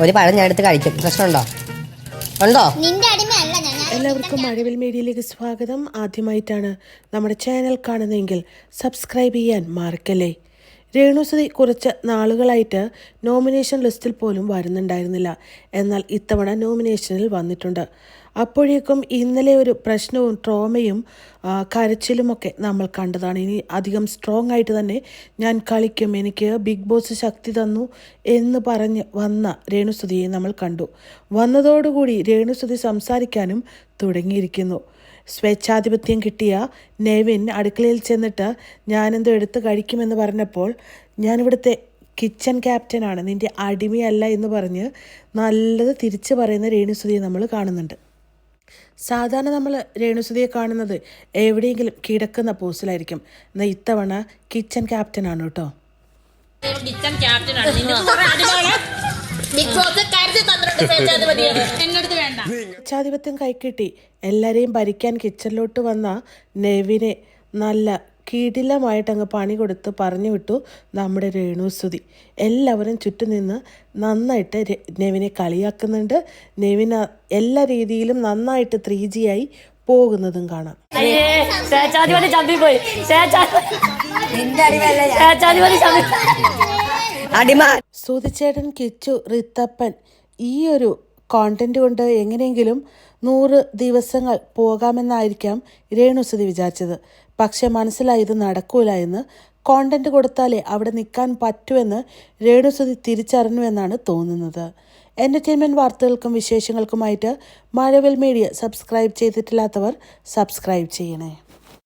ഒരു പഴം ഞാൻ എടുത്ത് കഴിക്കും. പ്രശ്നമുണ്ടോ? ഉണ്ടോ? നിന്റെ അടിമയല്ല ഞാൻ. ഞാൻ എല്ലാവർക്കും മഴവിൽ മീഡിയയിലേക്ക് സ്വാഗതം. ആദ്യമായിട്ടാണ് നമ്മുടെ ചാനൽ കാണുന്നതെങ്കിൽ സബ്സ്ക്രൈബ് ചെയ്യാൻ മറക്കല്ലേ. രേണുസുതി കുറച്ച് നാളുകളായിട്ട് നോമിനേഷൻ ലിസ്റ്റിൽ പോലും വരുന്നുണ്ടായിരുന്നില്ല. എന്നാൽ ഇത്തവണ നോമിനേഷനിൽ വന്നിട്ടുണ്ട്. അപ്പോഴേക്കും ഇന്നലെ ഒരു പ്രശ്നവും ട്രോമയും കരച്ചിലുമൊക്കെ നമ്മൾ കണ്ടതാണ്. ഇനി അധികം സ്ട്രോങ് ആയിട്ട് തന്നെ ഞാൻ കളിക്കും എനിക്ക് ബിഗ് ബോസ് ശക്തി തന്നു എന്ന് പറഞ്ഞ് വന്ന രേണുസുതിയെ നമ്മൾ കണ്ടു. വന്നതോടുകൂടി രേണുസുതി സംസാരിക്കാനും തുടങ്ങിയിരിക്കുന്നു. സ്വേച്ഛാധിപത്യം കിട്ടിയ നെവിൻ അടുക്കളയിൽ ചെന്നിട്ട് ഞാനെന്തോ എടുത്ത് കഴിക്കുമെന്ന് പറഞ്ഞപ്പോൾ ഞാനിവിടുത്തെ കിച്ചൺ ക്യാപ്റ്റനാണ് നിന്റെ അടിമയല്ല എന്ന് പറഞ്ഞ് നല്ലത് തിരിച്ചു പറയുന്ന രേണുസുതിയെ നമ്മൾ കാണുന്നുണ്ട്. സാധാരണ നമ്മൾ രേണുസുതിയെ കാണുന്നത് എവിടെയെങ്കിലും കിടക്കുന്ന പോസ്റ്റിലായിരിക്കും. എന്നാൽ ഇത്തവണ കിച്ചൺ ക്യാപ്റ്റനാണ് കേട്ടോ. കിച്ചൺ ക്യാപ്റ്റനാണ് സ്വേച്ഛാധിപത്യം കൈക്കിട്ടി എല്ലാരെയും ഭരിക്കാൻ കിച്ചണിലോട്ട് വന്ന നെവിനെ നല്ല കീടിലമായിട്ട് അങ്ങ് പണി കൊടുത്ത് പറഞ്ഞു വിട്ടു നമ്മുടെ രേണുസുതി എല്ലാവരും ചുറ്റും നിന്ന് നന്നായിട്ട് നെവിനെ കളിയാക്കുന്നുണ്ട്. നെവിന എല്ലാ രീതിയിലും നന്നായിട്ട് ത്രീ ജി ആയി പോകുന്നതും കാണാം സ്വേച്ഛാധിപതി ചമ്പിപ്പോയി സ്വേച്ഛാധിപതി സ്വേച്ഛാധിപതി ചമ്പി അടിമ സുതിച്ചേട്ടൻ കിച്ചു റിത്തപ്പൻ ഈ ഒരു കോണ്ടന്റ് കൊണ്ട് എങ്ങനെയെങ്കിലും നൂറ് ദിവസങ്ങൾ പോകാമെന്നായിരിക്കാം രേണുസുതി വിചാരിച്ചത്. പക്ഷെ മനസ്സിലായി ഇത് നടക്കൂല എന്ന് കോണ്ടന്റ് കൊടുത്താലേ അവിടെ നിൽക്കാൻ പറ്റുമെന്ന് രേണുസുതി തിരിച്ചറിഞ്ഞു എന്നാണ് തോന്നുന്നത്. എന്റർടൈൻമെന്റ് വാർത്തകൾക്കും വിശേഷങ്ങൾക്കുമായിട്ട് മഴവിൽ മീഡിയ സബ്സ്ക്രൈബ് ചെയ്തിട്ടില്ലാത്തവർ സബ്സ്ക്രൈബ് ചെയ്യണേ.